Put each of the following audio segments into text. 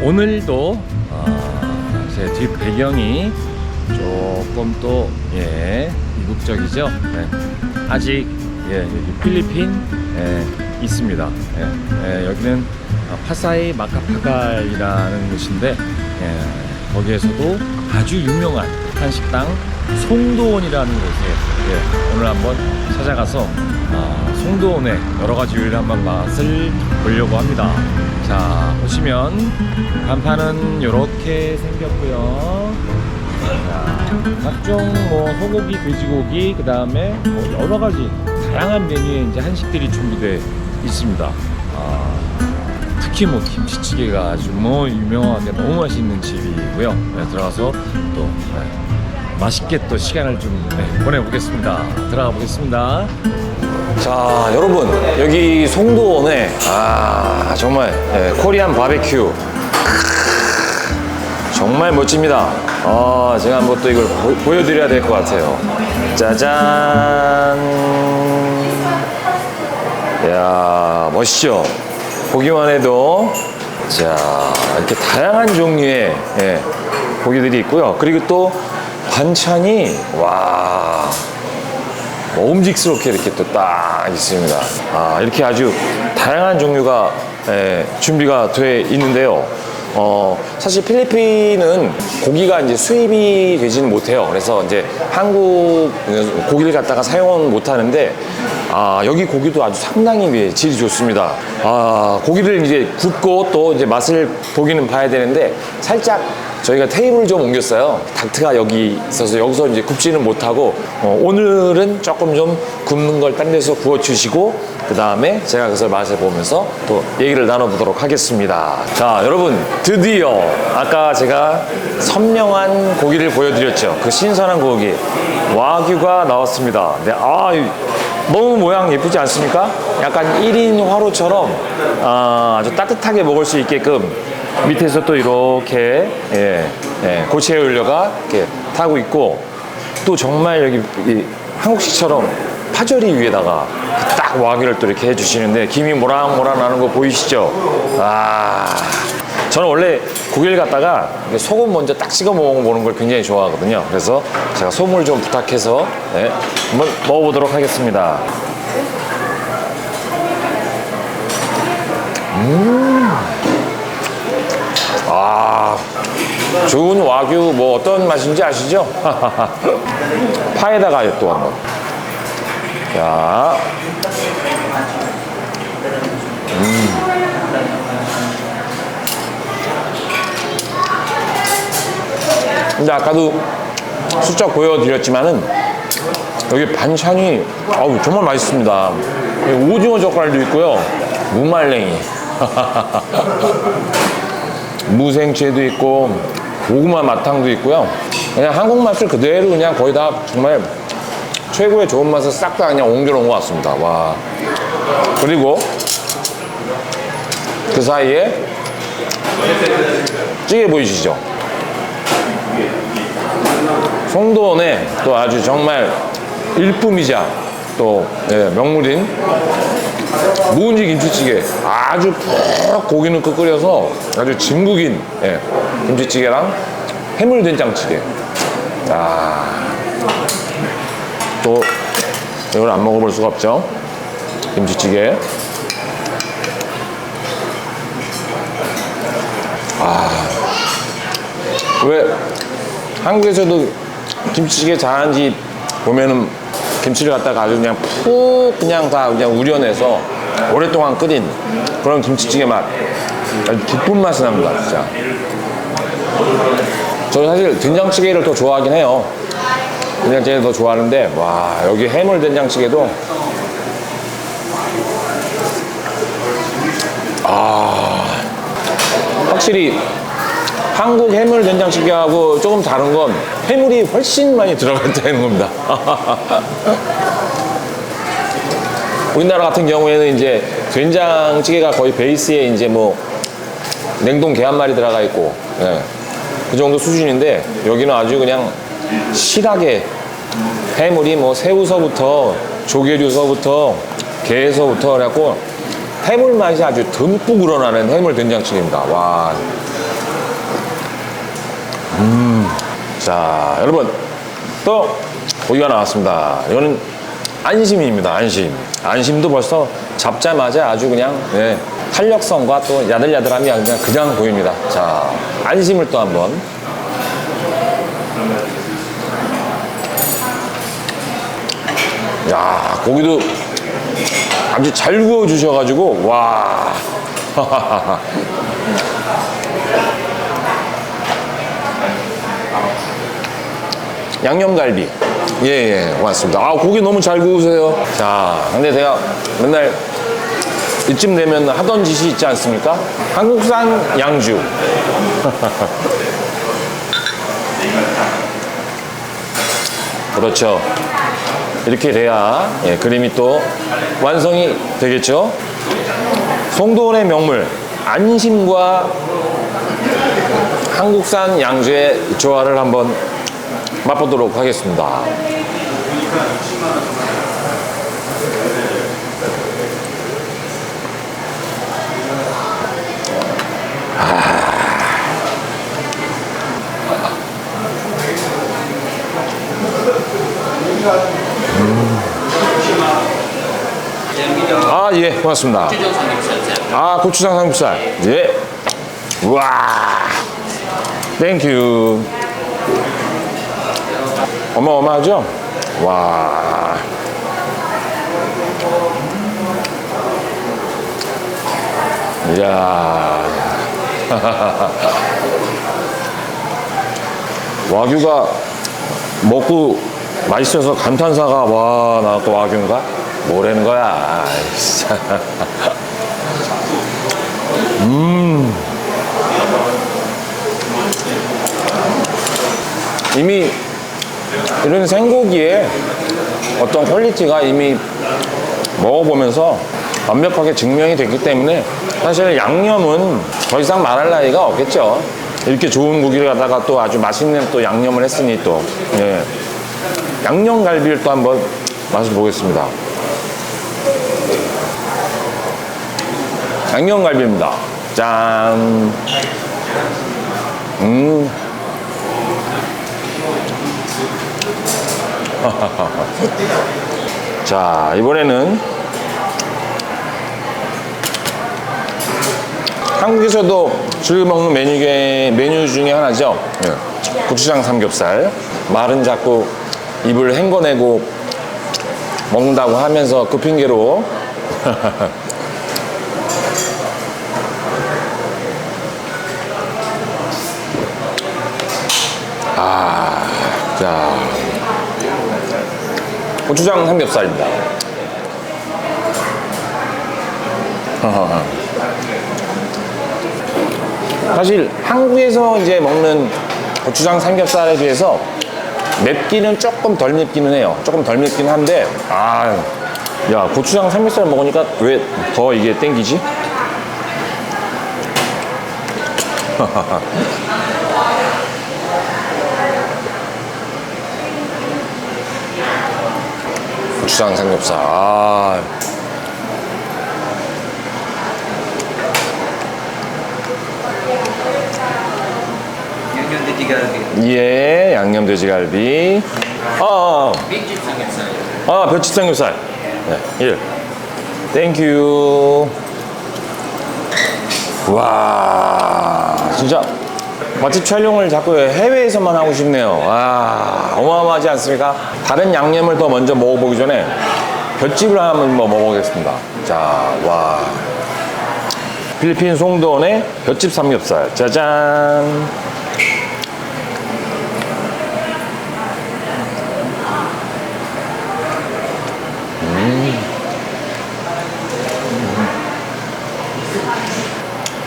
오늘도 어, 제 뒷 배경이 조금 또 예, 이국적이죠. 네. 아직 예, 여기 필리핀 예, 있습니다. 예, 예, 여기는 어, 파사이 마카파갈이라는 곳인데 예, 거기에서도 아주 유명한 한식당 송도원이라는 곳에 예, 오늘 한번 찾아가서 아, 송도원의 여러 가지 한번 맛을 보려고 합니다. 자 보시면 간판은 이렇게 생겼고요. 자, 각종 뭐 소고기, 돼지고기, 그 다음에 뭐 여러 가지 다양한 메뉴의 이제 한식들이 준비되어 있습니다. 아, 특히 뭐 김치찌개가 아주 뭐 유명하게 너무 맛있는 집이고요. 네, 들어가서 또 네, 맛있게 또 시간을 좀 네, 보내보겠습니다. 들어가 보겠습니다. 자, 여러분 여기 송도원에 아 정말 예, 코리안 바베큐 정말 멋집니다. 아, 제가 한번 또 이걸 보, 여드려야 될 것 같아요. 짜잔. 이야, 멋있죠? 보기만 해도, 자, 이렇게 다양한 종류의 예, 고기들이 있고요. 그리고 또 반찬이, 와, 먹음직스럽게 이렇게 또 딱 있습니다. 아, 이렇게 아주 다양한 종류가 예, 준비가 돼 있는데요. 어, 사실 필리핀은 고기가 이제 수입이 되지는 못해요. 그래서 이제 한국 고기를 갖다가 사용은 못 하는데, 아, 여기 고기도 아주 상당히 질이 좋습니다. 아, 고기를 이제 굽고 또 이제 맛을 보기는 봐야 되는데, 살짝 저희가 테이블을 좀 옮겼어요. 닥트가 여기 있어서 여기서 이제 굽지는 못하고 어, 오늘은 조금 좀 굽는 걸 딴 데서 구워주시고 그 다음에 제가 그것을 맛을 보면서 또 얘기를 나눠보도록 하겠습니다. 자 여러분 드디어 아까 제가 선명한 고기를 보여드렸죠. 그 신선한 고기 와규가 나왔습니다. 네, 아 이- 너무 모양 예쁘지 않습니까? 약간 1인 화로처럼 아, 아주 따뜻하게 먹을 수 있게끔 밑에서 또 이렇게 예, 예, 고체 연료가 이렇게 타고 있고 또 정말 여기 이 한국식처럼 파절이 위에다가 딱 와규를 또 이렇게 해주시는데 김이 모락모락 나는 거 보이시죠? 아 저는 원래 고기를 갖다가 소금 먼저 딱 찍어 먹어보는 걸 굉장히 좋아하거든요. 그래서 제가 소금을 좀 부탁해서 네, 한번 먹어보도록 하겠습니다. 아, 좋은 와규 뭐 어떤 맛인지 아시죠? 파에다가 또 한번. 자, 음. 근데 아까도 슬쩍 보여드렸지만은 여기 반찬이 어우, 정말 맛있습니다. 오징어 젓갈도 있고요. 무말랭이. 무생채도 있고 고구마 마탕도 있고요. 그냥 한국 맛을 그대로 그냥 거의 다 정말 최고의 좋은 맛을 싹 다 그냥 옮겨놓은 것 같습니다. 와. 그리고 그 사이에 찌개 보이시죠? 송도원에 또 아주 정말 일품이자 또 예, 명물인 묵은지 김치찌개. 아주 푹 고기 넣고 끓여서 아주 진국인 예, 김치찌개랑 해물 된장찌개. 아, 또 이걸 안 먹어볼 수가 없죠? 김치찌개. 아왜 한국에서도 김치찌개 잘하는 집 보면은 김치를 갖다가 아주 그냥 푹 그냥 다 그냥 우려내서 오랫동안 끓인 그런 김치찌개 맛. 아주 깊은 맛이 납니다 진짜. 저는 사실 된장찌개를 더 좋아하긴 해요. 된장찌개를 더 좋아하는데 와 여기 해물 된장찌개도. 아 확실히 한국 해물 된장찌개하고 조금 다른 건 해물이 훨씬 많이 들어가 있다는 겁니다. 우리나라 같은 경우에는 이제 된장찌개가 거의 베이스에 이제 뭐 냉동 마리 들어가 있고 예, 그 정도 수준인데 여기는 아주 그냥 실하게 해물이 뭐 새우서부터 조개류서부터 게에서부터 그래갖고 해물 맛이 아주 듬뿍 우러나는 해물 된장찌개입니다. 와 자, 여러분 또 고기가 나왔습니다. 이거는 안심입니다. 안심. 안심도 벌써 잡자마자 아주 그냥 네, 탄력성과 또 야들야들함이 그냥 그냥 보입니다. 자, 안심을 또 한번. 야, 고기도 아주 잘 구워 주셔 가지고 와. 양념갈비. 예, 예, 고맙습니다. 아, 고기 너무 잘 구우세요. 자, 근데 제가 맨날 이쯤 되면 하던 짓이 있지 않습니까? 한국산 양주. 그렇죠. 이렇게 돼야 예, 그림이 또 완성이 되겠죠. 송도원의 명물 안심과 한국산 양주의 조화를 한번 맛보도록 하겠습니다. 아, 예, 고맙습니다. 아, 고추장 삼겹살. 예. 와. 땡큐. 어마어마하죠? 와. 이야. 와규가 먹고 맛있어서 감탄사가 와, 나 또 와규인가? 뭐라는 거야. 진짜. 이미 이런 생고기에 어떤 퀄리티가 이미 먹어보면서 완벽하게 증명이 됐기 때문에 사실 양념은 더 이상 말할 나위가 없겠죠. 이렇게 좋은 고기를 갖다가 또 아주 맛있는 또 양념을 했으니 또 예. 양념 갈비를 또 한번 맛을 보겠습니다. 양념 갈비입니다. 짠. 음. 자, 이번에는 한국에서도 즐겨 먹는 메뉴, 게 메뉴 중에 하나죠. 예. 고추장 삼겹살. 말은 자꾸 입을 헹궈내고 먹는다고 하면서 그 핑계로 아, 자. 고추장 삼겹살입니다. 사실 한국에서 이제 먹는 고추장 삼겹살에 비해서 맵기는 조금 덜 맵기는 해요. 조금 덜 맵긴 한데, 아, 야, 고추장 삼겹살 먹으니까 왜 더 이게 땡기지? 고추장 삼겹살. 아. 양념 돼지갈비 예, 양념 돼지갈비. 아, 아, 빅집 삼겹살 아, 볏짚 삼겹살. 네, 1. 땡큐. 와, 진짜 맛집 촬영을 자꾸 해외에서만 하고 싶네요. 와, 어마어마하지 않습니까? 다른 양념을 더 먼저 먹어보기 전에 볏짚을 한번 뭐 먹어보겠습니다. 자, 와. 필리핀 송도원의 볏짚 삼겹살. 짜잔.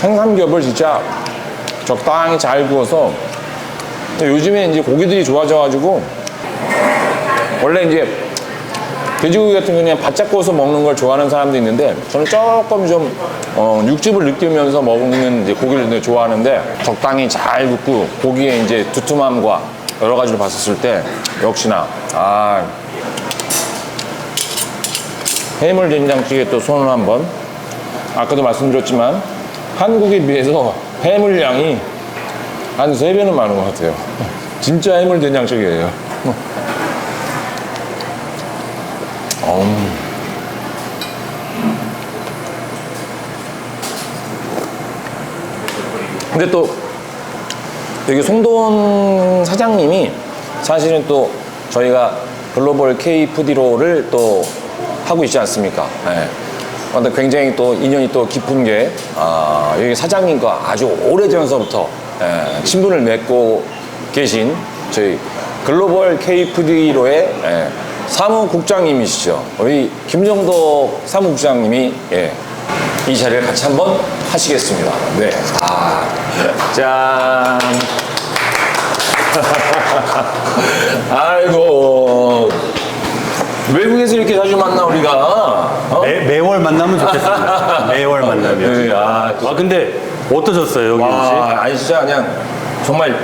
생삼겹을 진짜 적당히 잘 구워서 요즘에 이제 고기들이 좋아져가지고 원래 이제 돼지고기 같은 경우는 그냥 바짝 구워서 먹는 걸 좋아하는 사람도 있는데 저는 조금 좀 어, 육즙을 느끼면서 먹는 이제 고기를 좋아하는데 적당히 잘 굽고 고기의 이제 두툼함과 여러 가지를 봤었을 때 역시나 아 해물 된장찌개 또 손을 한번. 아까도 말씀드렸지만 한국에 비해서 해물량이 한세 배는 많은 것 같아요. 진짜 해물 된장찌개예요. 음. 근데 또 여기 송돈 사장님이 사실은 또 저희가 글로벌 K 푸디로를 또 하고 있지 않습니까? 예. 근데 굉장히 또 인연이 또 깊은 게 아, 여기 사장님과 아주 오래전서부터 예, 친분을 맺고 계신 저희 글로벌 K 푸디로의 예, 사무국장님이시죠. 우리 김정덕 사무국장님이 예, 이 자리를 같이 한번 하시겠습니다. 네. 아, 짠. 아이고. 외국에서 이렇게 자주 만나, 우리가. 어? 매, 매월 만나면 좋겠습니다. 매월 만나면. 네, 아, 또- 아 근데 어떠셨어요 여기? 와, 아니, 진짜 그냥 정말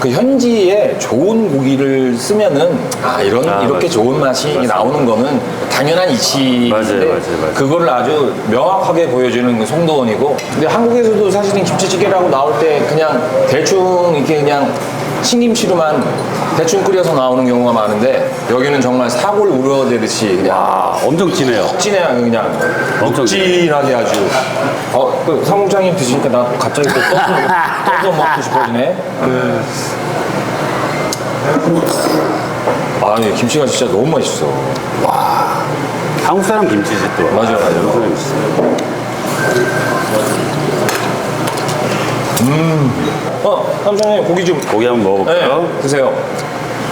그 현지에 좋은 고기를 쓰면은 아, 이런, 아, 이렇게 맞습니다. 좋은 맛이 맞습니다. 나오는 거는 당연한 이치인데 맞아요, 맞아요, 맞아요. 그거를 아주 명확하게 보여주는 그 송도원이고 근데 한국에서도 사실은 김치찌개라고 나올 때 그냥 대충 이렇게 그냥 신김치로만 대충 끓여서 나오는 경우가 많은데 여기는 정말 사골 우려대듯이 그냥 아 엄청 진해요. 찐해요 그냥 엄청 묵진하게 아주 어, 그 사무장님 드시니까 나 갑자기 또 떠서, 떠서 먹고 싶어지네 아니 김치가 진짜 너무 맛있어 한국 사람 김치지 또. 맞아요, 맞아요. 한국 사람 김치. 어 사무장님 고기 좀 고기 한번 먹어볼까요? 네, 드세요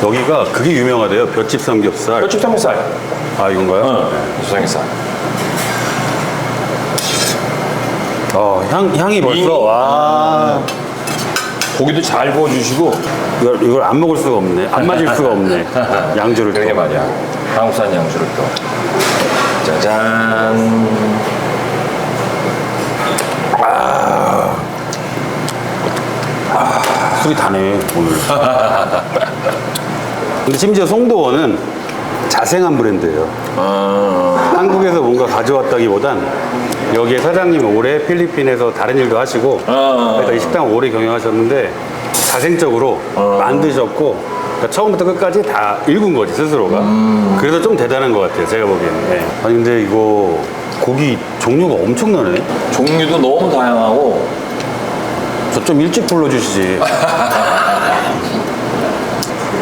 여기가 그게 유명하대요. 볏짚 삼겹살. 뼈집 삼겹살 아 이건가요? 어 삼겹살 어, 향 향이 벌써 이미- 와. 고기도 잘 구워주시고 이걸 이걸 안 먹을 수가 없네. 안 맞을 수가 없네. 양주를 그러게 또. 말이야 한국산 양주를 또 짜잔 술이 다네 오늘. 근데 심지어 송도원은 자생한 브랜드예요. 아, 한국에서 뭔가 가져왔다기보단 여기에 사장님이 올해 필리핀에서 다른 일도 하시고 아. 그러니까 이 식당 오래 경영하셨는데 자생적으로 만드셨고 그러니까 처음부터 끝까지 다 읽은 거지 스스로가 그래서 좀 대단한 것 같아요 제가 보기에는 네. 아니 근데 이거 고기 종류가 엄청나네 종류도 너무 다양하고 저 좀 일찍 불러주시지.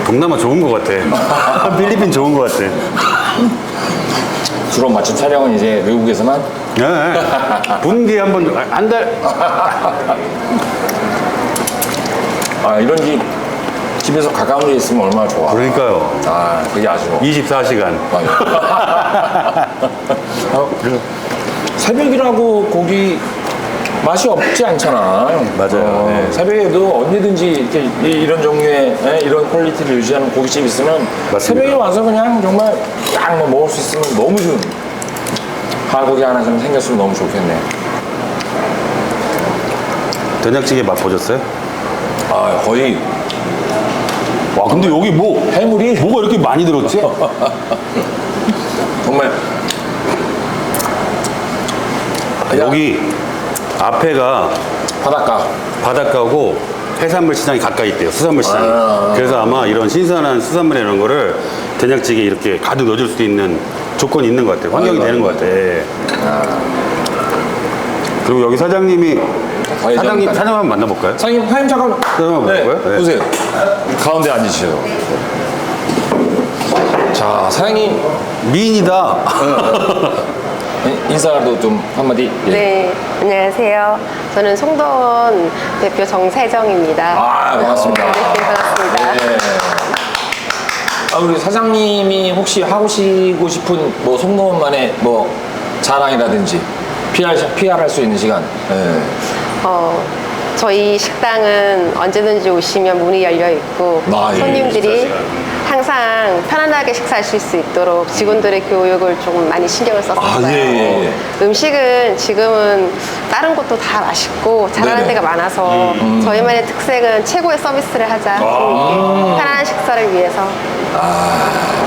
동남아 좋은 것 같아. 필리핀 좋은 것 같아. 주로 맞춤 촬영은 이제 외국에서만? 네. 분기에 한번 한 달. 아 이런 집 집에서 가까운 데 있으면 얼마나 좋아. 그러니까요. 아 그게 아주 24시간. 맞아. 어, 새벽이라고 고기 맛이 없지 않잖아. 맞아요. 네. 새벽에도 언제든지 이렇게 이- 이런 종류의 예, 이런 퀄리티를 유지하는 고깃집 있으면 맞습니다. 새벽에 와서 그냥 정말 딱뭐 먹을 수 있으면 너무 좋은 한고기 하나 좀 생겼으면 너무 좋겠네. 된장찌개 맛 보셨어요? 아 거의 와 근데 여기 뭐 해물이 뭐가 이렇게 많이 들었지? 정말 여기 앞에가 바닷가. 바닷가고 해산물 시장이 가까이 있대요 수산물 시장이. 아. 그래서 아마 이런 신선한 수산물 이런 거를 된장찌개 이렇게 가득 넣어줄 수도 있는 조건이 있는 것 같아요. 환경이 맞아요, 되는 것 같아요. 예. 그리고 여기 사장님이 거의 사장님 좀- 사장 한번 만나볼까요? 사장님 사장님 잠깐 잠깐만 볼까요? 네. 보세요. 가운데 앉으시죠 자 사장님. 미인이다 인사도 좀 한마디 예. 네, 안녕하세요. 저는 송도원 대표 정세정입니다. 아 반갑습니다 네, 반갑습니다. 네. 아, 우리 사장님이 혹시 하시고 싶은 뭐 송로원만의 뭐 자랑이라든지 PR PR 할 수 있는 시간 네. 어, 저희 식당은 언제든지 오시면 문이 열려 있고 아, 예, 손님들이 항상 편안하게 식사하실 수 있도록 직원들의 교육을 조금 많이 신경을 썼었어요. 아, 예, 예, 예. 음식은 지금은 다른 곳도 다 맛있고 잘하는 네네. 음, 데가 많아서 저희만의 특색은 최고의 서비스를 하자. 아. 편안한 식사를 위해서.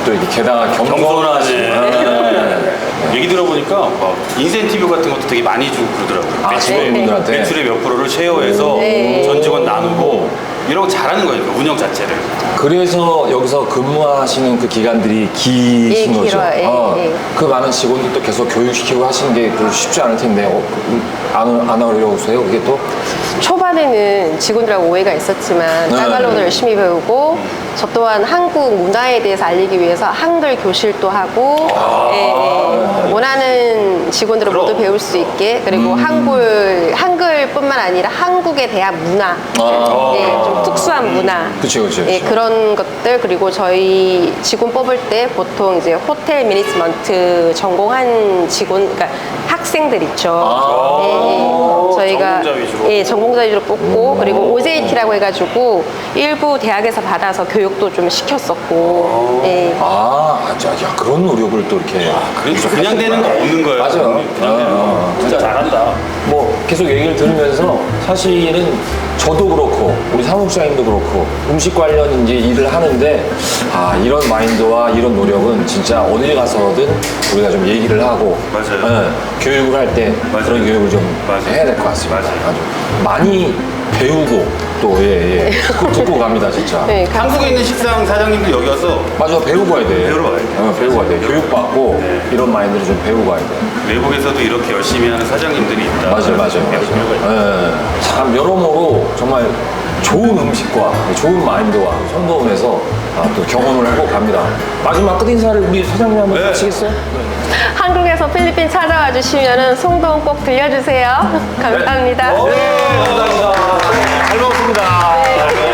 또 이렇게 게다가 겸손하지. 네. 얘기 들어보니까 막 인센티브 같은 것도 되게 많이 주고 그러더라고요 아 직원분들한테 매출의 몇 프로를 쉐어해서 네. 전 직원 나누고 이런 거 잘하는 거예요. 그 운영 자체를. 그래서 여기서 근무하시는 그 기간들이 기신 예, 거죠. 길어요. 예, 어, 예. 그 많은 직원들도 계속 교육시키고 하시는 게 별로 쉽지 않을 텐데 어, 그, 안, 안 어려우세요? 그게 또? 초반에는 직원들하고 오해가 있었지만 네. 따갈로도 열심히 배우고 저 또한 한국 문화에 대해서 알리기 위해서 한글 교실도 하고 예, 예. 원하는 직원들을 모두 배울 수 있게 그리고 한글 한글뿐만 아니라 한국에 대한 문화 아. 예, 좀 특수한 문화 그쵸, 그쵸, 예, 그쵸. 그런 것들 그리고 저희 직원 뽑을 때 보통 이제 호텔 매니지먼트 전공한 직원 그러니까 학생들 있죠. 아. 예, 예. 저희가 전공자 위주로. 예, 전공자 위주로 뽑고 그리고 OJT라고 해가지고 일부 대학에서 받아서 교육도 좀 시켰었고 예. 아, 자, 야, 그런 노력을 또 이렇게. 그러니까 그냥 되는 거 없는 거예요. 맞아요. 그냥 되는 거. 어, 진짜 그러니까 잘한다. 뭐 계속 얘기를 들으면서 사실은 저도 그렇고 우리 사무국장님도 그렇고 음식 관련 이제 일을 하는데 아 이런 마인드와 이런 노력은 진짜 어딜 가서든 우리가 좀 얘기를 하고 맞아요. 예, 교육을 할 때 맞아요. 그런 교육을 좀 맞아요. 해야 될 것 같습니다. 맞아요. 아주 많이 배우고 또 예, 예. 듣고, 듣고 갑니다 진짜. 네, 가- 한국에 있는 식당 사장님들 여기 와서 맞아 배우고 가야 돼. 배우러 가야 돼. 어, 배우고 가야 돼. 교육받고 네. 이런 마인드를 좀 배우고 가야 돼. 외국에서도 이렇게 열심히 하는 사장님들이 있다. 맞아요, 맞아요, 맞아요. 예, 참 여러모로 정말 좋은 음식과 좋은 마인드와 성도원에서 아, 또 경험을 하고 갑니다. 마지막 끝 인사를 우리 사장님 한번 네. 하시겠어요? 한국에서 필리핀 찾아와 주시면은 송도원 꼭 들려주세요. 감사합니다. 네, 감사합니다. 잘 먹었습니다.